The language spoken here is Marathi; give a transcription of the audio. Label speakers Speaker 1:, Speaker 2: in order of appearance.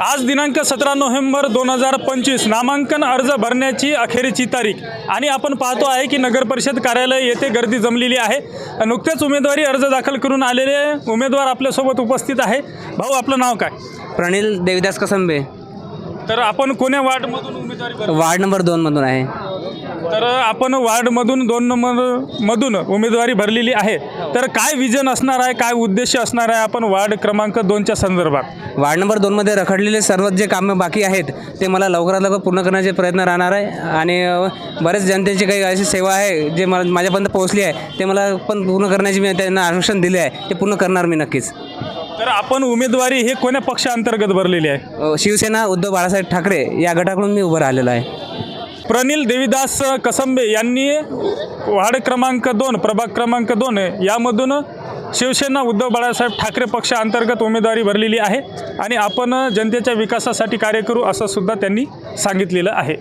Speaker 1: आज दिनांक सतरा नोव्हेंबर दोन हजार पंचवीस. नामांकन अर्ज भरण्याची अखेरची तारीख. आणि आपण पाहतो आहे की नगर परिषद कार्यालय येथे गर्दी जमलेली आहे. नुकतेच उमेदवारी अर्ज दाखल करून आलेले उमेदवार आपल्यासोबत उपस्थित आहे. भाऊ आपलं नाव काय?
Speaker 2: प्रणिल देविदास कसंबे.
Speaker 1: तर आपण कोण्या वार्डमधून उमेदवारी
Speaker 2: वार्ड नंबर दोनमधून आहे.
Speaker 1: तर आपण वार्डमधून दोन नंबर मधून उमेदवारी भरलेली आहे. तर काय विजन असणार आहे काय उद्देश असणार आहे आपण वार्ड क्रमांक दोनच्या संदर्भात?
Speaker 2: वार्ड नंबर दोनमध्ये रखडलेले सर्व जे कामं बाकी आहेत ते मला लवकरात लवकर पूर्ण करण्याचे प्रयत्न राहणार आहे. आणि बरेच जनतेची काही अशी सेवा आहे जे मला माझ्यापर्यंत पोहोचली आहे ते मला पण पूर्ण करण्याची मी त्यांना आश्वासन दिले आहे ते पूर्ण करणार मी नक्कीच.
Speaker 1: तर आपण उमेदवारी हे कोण्या पक्षांतर्गत भरलेली आहे?
Speaker 2: शिवसेना उद्धव बाळासाहेब ठाकरे या गटाकडून मी उभं राहिलेलो आहे.
Speaker 1: प्रनिल देवीदास कसंबे यांनी वार्ड क्रमांक दोन प्रभाग क्रमांक दोन यामधून शिवसेना उद्धव बाळासाहेब ठाकरे पक्षाअंतर्गत उमेदवारी भरलेली आहे आणि आपण जनतेच्या विकासासाठी कार्य करू असं सुद्धा त्यांनी सांगितलेलं आहे.